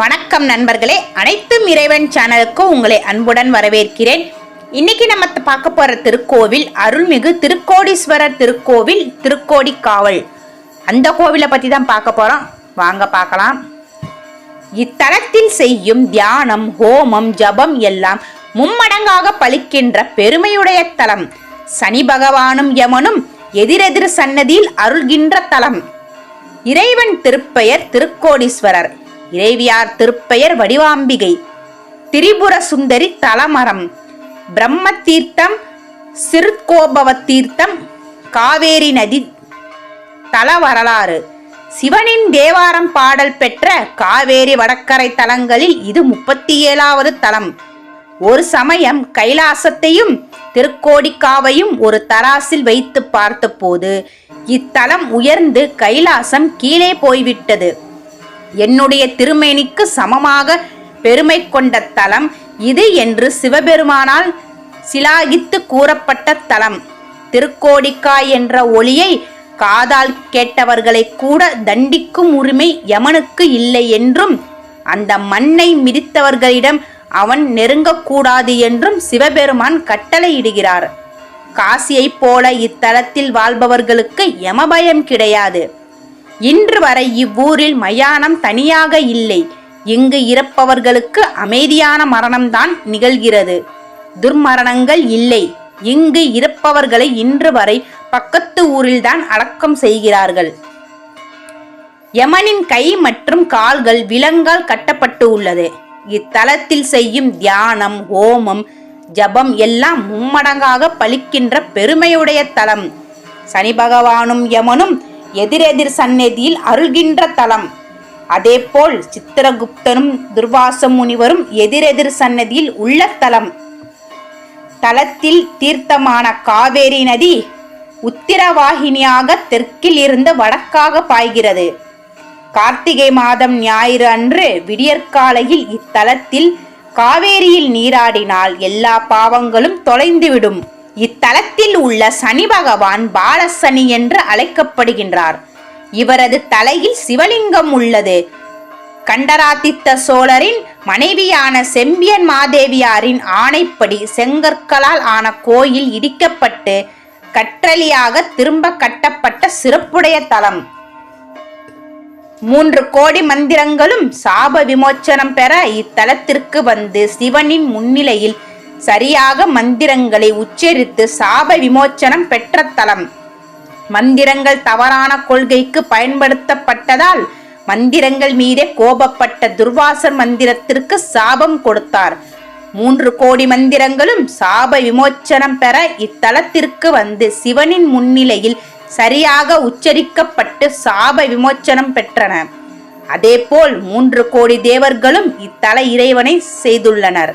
வணக்கம் நண்பர்களே. அனைத்தும் இறைவன் சேனலுக்கு உங்களை அன்புடன் வரவேற்கிறேன். இன்னைக்கு நம்ம பார்க்க போற திருக்கோவில் அருள்மிகு திருக்கோடீஸ்வரர் திருக்கோவில் திருக்கோடிக்காவல் அந்த கோவிலை பத்தி தான் பார்க்க போறோம். வாங்க பார்க்கலாம். இத்தலத்தில் செய்யும் தியானம் ஹோமம் ஜபம் எல்லாம் மும்மடங்காக பலிக்கின்ற பெருமையுடைய தலம். சனி பகவானும் யமனும் எதிரெதிர் சன்னதியில் அருள்கின்ற தலம். இறைவன் திருப்பெயர் திருக்கோடீஸ்வரர். இறைவியார் திருப்பெயர் வடிவாம்பிகை. திரிபுர சுந்தரி தலமரம். பிரம்ம தீர்த்தம் சிறுகோபவ தீர்த்தம் காவேரி நதி தல வரலாறு சிவனின் தேவாரம் பாடல் பெற்ற காவேரி வடக்கரை தலங்களில் இது முப்பத்தி ஏழாவது தலம். ஒரு சமயம் கைலாசத்தையும் திருக்கோடிக்காவையும் ஒரு தராசில் வைத்து பார்த்தபோது இத்தலம் உயர்ந்து கைலாசம் கீழே போய்விட்டது. என்னுடைய திருமேனிக்கு சமமாக பெருமை கொண்ட தலம் இது என்று சிவபெருமானால் சிலாகித்து கூறப்பட்ட தலம். திருக்கோடிக்காய் என்ற ஒளியை காதால் கேட்டவர்களை கூட தண்டிக்கும் உரிமை யமனுக்கு இல்லை என்றும் அந்த மண்ணை மிதித்தவர்களிடம் அவன் நெருங்கக்கூடாது என்றும் சிவபெருமான் கட்டளையிடுகிறார். காசியைப் போல இத்தலத்தில் வாழ்பவர்களுக்கு யமபயம் கிடையாது. இன்று வரை இவ்வூரில் மயானம் தனியாக இல்லை. இங்கு இறப்பவர்களுக்கு அமைதியான மரணம்தான் நிகழ்கிறது. துர்மரணங்கள் இல்லை. இங்கு இறப்பவர்களை இன்று வரை பக்கத்து ஊரில்தான் அடக்கம் செய்கிறார்கள். யமனின் கை மற்றும் கால்கள் விலங்கால் கட்டப்பட்டு உள்ளது. இத்தலத்தில் செய்யும் தியானம் ஹோமம் ஜபம் எல்லாம் மும்மடங்காக பலிக்கின்ற பெருமையுடைய தலம். சனி பகவானும் யமனும் எதிரெதிர் சந்நிதியில் அருள்கின்ற தலம். அதேபோல் சித்திரகுப்தனும் துர்வாச முனிவரும் எதிரெதிர் சன்னதியில் உள்ள தலம். தலத்தில் தீர்த்தமான காவேரி நதி உத்திரவாகினியாக தெற்கில் இருந்து வடக்காக பாய்கிறது. கார்த்திகை மாதம் ஞாயிறு அன்று விடியற்காலையில் இத்தலத்தில் காவேரியில் நீராடினால் எல்லா பாவங்களும் தொலைந்துவிடும். இத்தலத்தில் உள்ள சனி பகவான் பாலசனி என்று அழைக்கப்படுகின்றார். இவரது தலையில் சிவலிங்கம் உள்ளது. கண்டராதித்த சோழரின் மனைவியான செம்பியன் மாதேவியாரின் ஆணைப்படி செங்கற்களால் ஆன கோயில் இடிக்கப்பட்டு கற்றலியாக திரும்ப கட்டப்பட்ட சிறப்புடைய தலம். மூன்று கோடி மந்திரங்களும் சாப விமோச்சனம் பெற இத்தலத்திற்கு வந்து சிவனின் முன்னிலையில் சரியாக மந்திரங்களை உச்சரித்து சாப விமோச்சனம் பெற்ற தலம். மந்திரங்கள் தவறான கொள்கைக்கு பயன்படுத்தப்பட்டதால் மந்திரங்கள் மீதே கோபப்பட்ட துர்வாசர் மந்திரத்திற்கு சாபம் கொடுத்தார். மூன்று கோடி மந்திரங்களும் சாப விமோச்சனம் பெற இத்தலத்திற்கு வந்து சிவனின் முன்னிலையில் சரியாக உச்சரிக்கப்பட்டு சாப விமோச்சனம் பெற்றன. அதேபோல் மூன்று கோடி தேவர்களும் இத்தல இறைவனை செய்துள்ளனர்.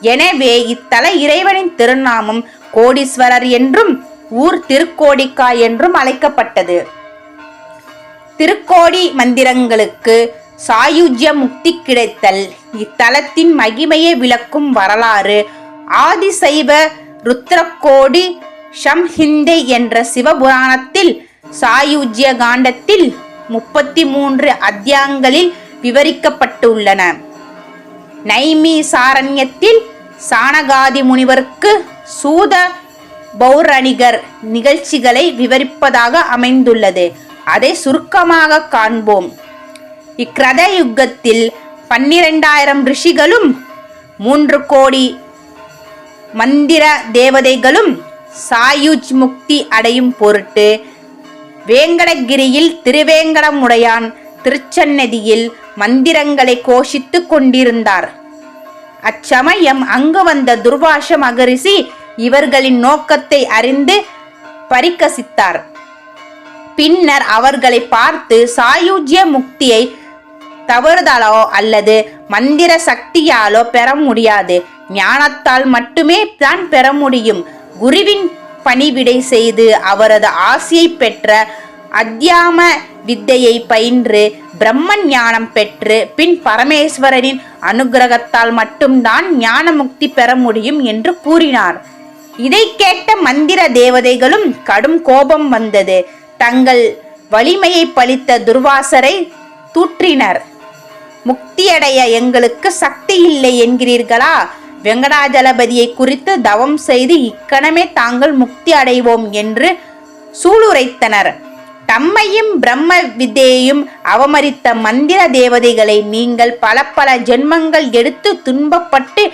எனவே இத்தல இறைவனின் திருநாமம் கோடீஸ்வரர் என்றும் ஊர் திருக்கோடிக்கா என்றும் அழைக்கப்பட்டது. திருக்கோடி மந்திரங்களுக்கு சாயுஜ்ய முக்தி கிடைத்தல் இத்தலத்தின் மகிமையை விளக்கும் வரலாறு ஆதிசைவ ருத்ரக்கோடி ஷம்ஹிந்தை என்ற சிவபுராணத்தில் சாயுஜ்ய காண்டத்தில் முப்பத்தி மூன்று அத்தியாங்களில் விவரிக்கப்பட்டுள்ளன. நைமி சாரண்யத்தில் சாணகாதி முனிவருக்கு சூத பௌரணிகர் நிகழ்ச்சிகளை விவரிப்பதாக அமைந்துள்ளது. அதை சுருக்கமாக காண்போம். இக்கிரத யுகத்தில் பன்னிரெண்டாயிரம் ரிஷிகளும் மூன்று கோடி மந்திர தேவதைகளும் சாயுஜ் முக்தி அடையும் பொருட்டு வேங்கடகிரியில் திருவேங்கடமுடையான் திருச்சன்னதியில் மந்திரங்களை கோஷித்துக் கொண்டிருந்தார். அச்சமயம் அங்கு வந்த துர்வாச மகரிஷி இவர்களின் நோக்கத்தை அறிந்து பரிகசித்தார் பின்னர் அவர்களை பார்த்து சாயுஜ்ய முக்தியை தவறுதலோ அல்லது மந்திர சக்தியாலோ பெற முடியாது. ஞானத்தால் மட்டுமே தான் பெற முடியும். குருவின் பணிவிடை செய்து அவரது ஆசியை பெற்ற அத்தியாம வித்தையை பயின்று பிரம்ம ஞானம் பெற்று பின் பரமேஸ்வரனின் அனுகிரகத்தால் மட்டும்தான் ஞான முக்தி பெற முடியும் என்று கூறினார். இதை கேட்ட மந்திர தேவதைகளும் கடும் கோபம் வந்தது. தங்கள் வலிமையை பழித்த துர்வாசரை தூற்றினர். முக்தியடைய எங்களுக்கு சக்தி இல்லை என்கிறீர்களா? வெங்கடாஜலபதியை குறித்து தவம் செய்து இக்கணமே தாங்கள் முக்தி அடைவோம் என்று சூளுரைத்தனர். தம்மையும் பிரம்ம வித்தையையும் அவமரித்த மந்திர தேவதைகளை நீங்கள் பல பல ஜென்மங்கள் எடுத்து துன்பப்பட்டு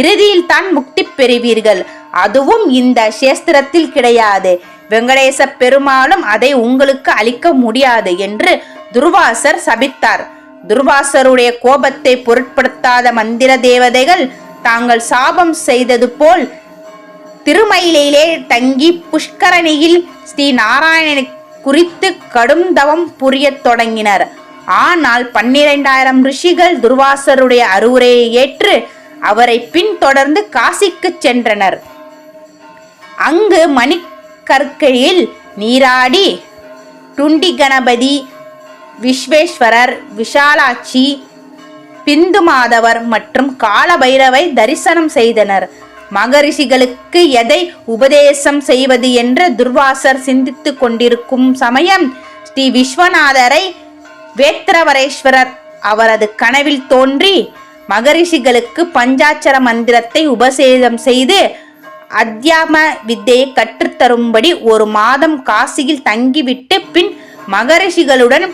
இறுதியில் தான் முக்தி பெறுவீர்கள். அதுவும் இந்த சேஸ்திரத்தில் கிடையாது. வெங்கடேச பெருமாளும் அதை உங்களுக்கு அளிக்க முடியாது என்று துர்வாசர் சபித்தார். துர்வாசருடைய கோபத்தை பொருட்படுத்தாத மந்திர தேவதைகள் தாங்கள் சாபம் செய்தது போல் திருமயிலே தங்கி புஷ்கரணியில் ஸ்ரீ நாராயணனுக்கு குறித்து கடும் தவம் புரியத் தொடங்கினர். ஆனால் பன்னிரெண்டாயிரம் ரிஷிகள் துர்வாசருடைய அறிவுரையை ஏற்று அவரை பின்தொடர்ந்து காசிக்கு சென்றனர். அங்கு மணிக்கற்கையில் நீராடி டுண்டி கணபதி விஸ்வேஸ்வரர் விஷாலாட்சி பிந்து மாதவர் மற்றும் காலபைரவை தரிசனம் செய்தனர். மகரிஷிகளுக்கு எதை உபதேசம் செய்வது என்று துர்வாசர் சிந்தித்துக் கொண்டிருக்கும் சமயம் ஸ்ரீ விஸ்வநாதரை வேத்திரவரேஸ்வரர் அவரது கனவில் தோன்றி மகரிஷிகளுக்கு பஞ்சாட்சர மந்திரத்தை உபசேதம் செய்து அத்தியாம வித்தையை கற்றுத்தரும்படி ஒரு மாதம் காசியில் தங்கிவிட்டு பின் மகரிஷிகளுடன்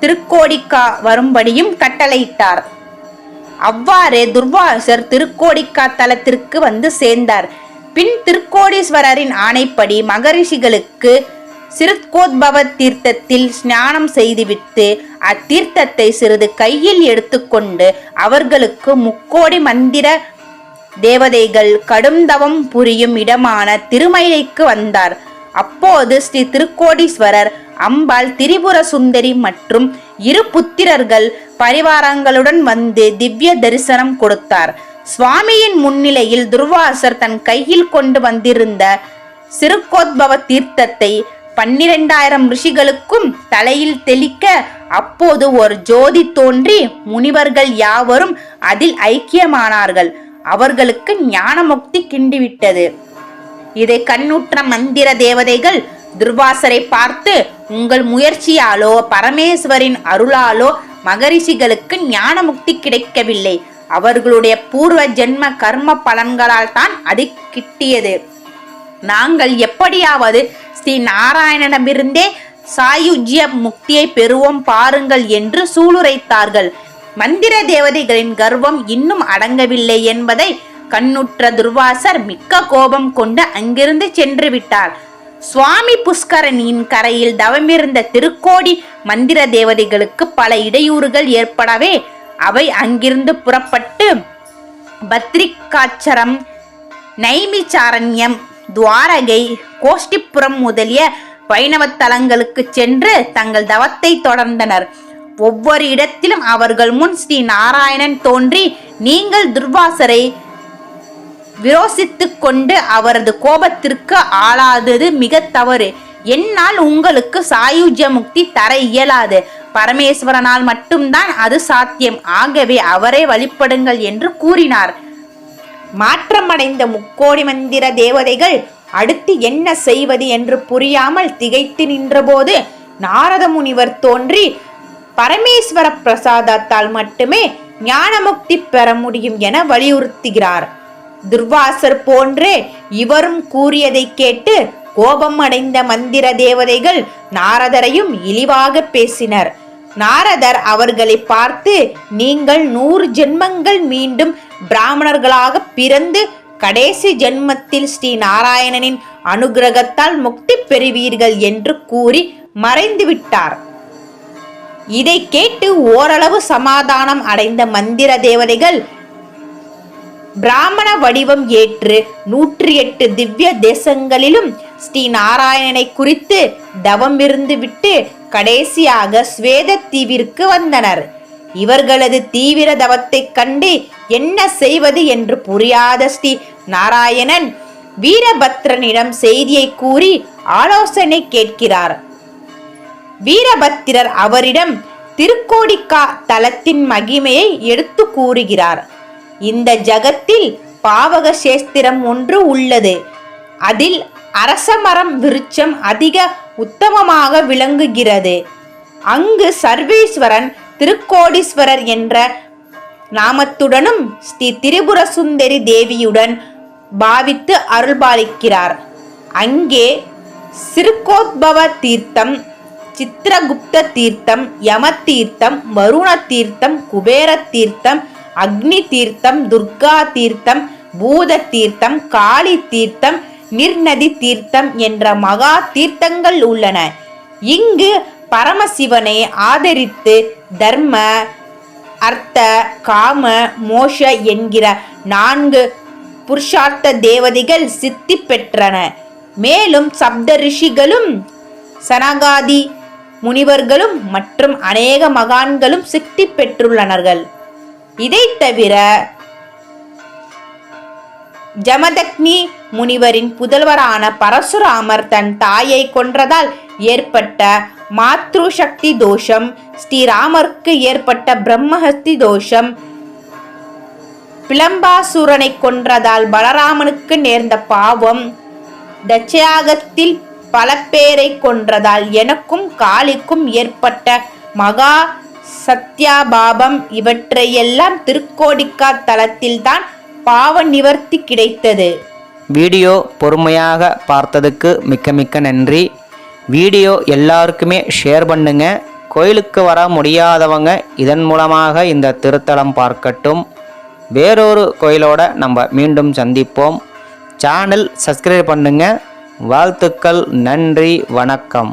திருக்கோடிக்கா வரும்படியும் கட்டளையிட்டார். அவ்வாறே துர்வாசர் திருக்கோடிக்கா தலத்திற்கு வந்து சேர்ந்தார். பின் திருக்கோடீஸ்வரரின் ஆணைப்படி மகரிஷிகளுக்கு சிறுத்கோத்பவ தீர்த்தத்தில் ஸ்நானம் செய்துவிட்டு அத்தீர்த்தத்தை சிறிது கையில் எடுத்துக்கொண்டு அவர்களுக்கு முக்கோடி மந்திர தேவதைகள் கடும் தவம் புரியும் இடமான திருமயிலைக்கு வந்தார். அப்போது ஸ்ரீ திருக்கோடீஸ்வரர் அம்பாள் திரிபுர சுந்தரி மற்றும் இரு புத்திரர்கள் பரிவாரங்களுடன் வந்து திவ்ய தரிசனம் கொடுத்தார். சுவாமியின் முன்னிலையில் துர்வாசர் தன் கையில் கொண்டு வந்திருந்த சிறுகோத்பவ தீர்த்தத்தை பன்னிரெண்டாயிரம் ரிஷிகளுக்கும் தலையில் தெளிக்க அப்போது ஒரு ஜோதி தோன்றி முனிவர்கள் யாவரும் அதில் ஐக்கியமானார்கள். அவர்களுக்கு ஞானமுக்தி கிண்டிவிட்டது. இதை கண்ணுற்ற மந்திர தேவதைகள் துர்வாசரை பார்த்து உங்கள் முயற்சியாலோ பரமேஸ்வரின் அருளாலோ மகரிஷிகளுக்கு ஞானமுக்தி கிடைக்கவில்லை. அவர்களுடைய பூர்வ ஜென்ம கர்ம பலன்களால் தான் அது கிட்டியது. நாங்கள் எப்படியாவது ஸ்ரீ நாராயணனமிருந்தே சாயுஜ்ய முக்தியை பெறுவோம் பாருங்கள் என்று சூளுரைத்தார்கள். மந்திர தேவதைகளின் கர்வம் இன்னும் அடங்கவில்லை என்பதை கண்ணுற்ற துர்வாசர் மிக்க கோபம் கொண்டு அங்கிருந்து சென்று விட்டார். சுவாமி புஷ்கரணியின் கரையில் தவமிருந்த திருக்கோடி மந்திர தேவதைகளுக்கு பல இடையூறுகள் ஏற்படவே அவை அங்கிருந்து புறப்பட்டு பத்ரிகாச்சரம் நைமிச்சாரண்யம் துவாரகை கோஷ்டிப்புரம் முதலிய வைணவ தலங்களுக்கு சென்று தங்கள் தவத்தை தொடர்ந்தனர். ஒவ்வொரு இடத்திலும் அவர்கள் முன் ஸ்ரீ நாராயணன் தோன்றி நீங்கள் துர்வாசரை விரோசித்து கொண்டு அவரது கோபத்திற்கு ஆளாதது மிக தவறு. என்னால் உங்களுக்கு சாயுஜ்ய முக்தி தர இயலாது. பரமேஸ்வரனால் மட்டும்தான் அது சாத்தியம். ஆகவே அவரை வழிபடுங்கள் என்று கூறினார். மாற்றமடைந்த முக்கோடி மந்திர தேவதைகள் அடுத்து என்ன செய்வது என்று புரியாமல் திகைத்து நின்றபோது நாரத முனிவர் தோன்றி பரமேஸ்வர பிரசாதத்தால் மட்டுமே ஞானமுக்தி பெற முடியும் என வலியுறுத்துகிறார். துர்வாசர் போன்றே இவரும் கூறியதை கேட்டு கோபம் அடைந்த மந்திர தேவதைகள் நாரதரையும் இழிவாக பேசினர். நாரதர் அவர்களை பார்த்து நீங்கள் நூறு ஜென்மங்கள் மீண்டும் பிராமணர்களாக பிறந்து கடைசி ஜென்மத்தில் ஸ்ரீ நாராயணனின் அனுகிரகத்தால் முக்தி பெறுவீர்கள் என்று கூறி மறைந்துவிட்டார் இதை கேட்டு ஓரளவு சமாதானம் அடைந்த மந்திர தேவதைகள் பிராமண வடிவம் ஏற்று நூற்றி எட்டு திவ்ய தேசங்களிலும் ஸ்ரீ நாராயணனை குறித்து தவம் இருந்து விட்டு கடைசியாக ஸ்வேத தீவிற்கு வந்தனர். இவர்களது தீவிர தவத்தைக் கண்டு என்ன செய்வது என்று புரியாத ஸ்ரீ நாராயணன் வீரபத்ரனிடம் செய்தியை கூறி ஆலோசனை கேட்கிறார். வீரபத்திரர் அவரிடம் திருக்கோடிக்கா தலத்தின் மகிமையை எடுத்து கூறுகிறார். இந்த ஜகத்தில் பாவக சேஸ்திரம் ஒன்று உள்ளது. அதில் அரசமரம் விருட்சம் அதிக உத்தமமாக விளங்குகிறது. அங்கு சர்வேஸ்வரன் திருக்கோடீஸ்வரர் என்ற நாமத்துடனும் ஸ்ரீ திரிபுர சுந்தரி தேவியுடன் பாவித்து அருள்பாலிக்கிறார். அங்கே சிறுகோத்பவ தீர்த்தம் சித்திரகுப்த தீர்த்தம் யம தீர்த்தம் வருண தீர்த்தம் குபேர தீர்த்தம் அக்னி தீர்த்தம் துர்கா தீர்த்தம் பூத தீர்த்தம் காளி தீர்த்தம் நிர்நதி தீர்த்தம் என்ற மகா தீர்த்தங்கள் உள்ளன. இங்கு பரமசிவனை ஆதரித்து தர்ம அர்த்த காம மோஷ என்கிற நான்கு புருஷார்த்த தேவதைகள் சித்தி பெற்றன. மேலும் சப்த ரிஷிகளும் சனகாதி முனிவர்களும் மற்றும் அநேக மகான்களும் சித்தி பெற்றுள்ளனர்கள். இதைத் தவிர ஜமதக்னி முனிவரின் புதல்வரான பரசுராமர் தன் தாயை கொன்றதால் ஏற்பட்ட மாத்ரு சக்தி தோஷம் ஸ்ரீராமருக்கு ஏற்பட்ட பிரம்மஹஸ்தி தோஷம் பிளம்பாசூரனை கொன்றதால் பலராமனுக்கு நேர்ந்த பாவம் தட்சயாகத்தில் பல பேரை கொன்றதால் எனக்கும் காளிக்கும் ஏற்பட்ட மகா சத்யாபாபம் இவற்றையெல்லாம் திருக்கோடிக்கா தலத்தில்தான் பாவ நிவர்த்தி கிடைத்தது. வீடியோ பொறுமையாக பார்த்ததுக்கு மிக்க மிக்க நன்றி. வீடியோ எல்லாருக்குமே ஷேர் பண்ணுங்க. கோயிலுக்கு வர முடியாதவங்க இதன் மூலமாக இந்த திருத்தலம் பார்க்கட்டும். வேறொரு கோயிலோட நம்ம மீண்டும் சந்திப்போம். சேனல் சப்ஸ்கிரைப் பண்ணுங்க. வாழ்த்துக்கள் நன்றி வணக்கம்.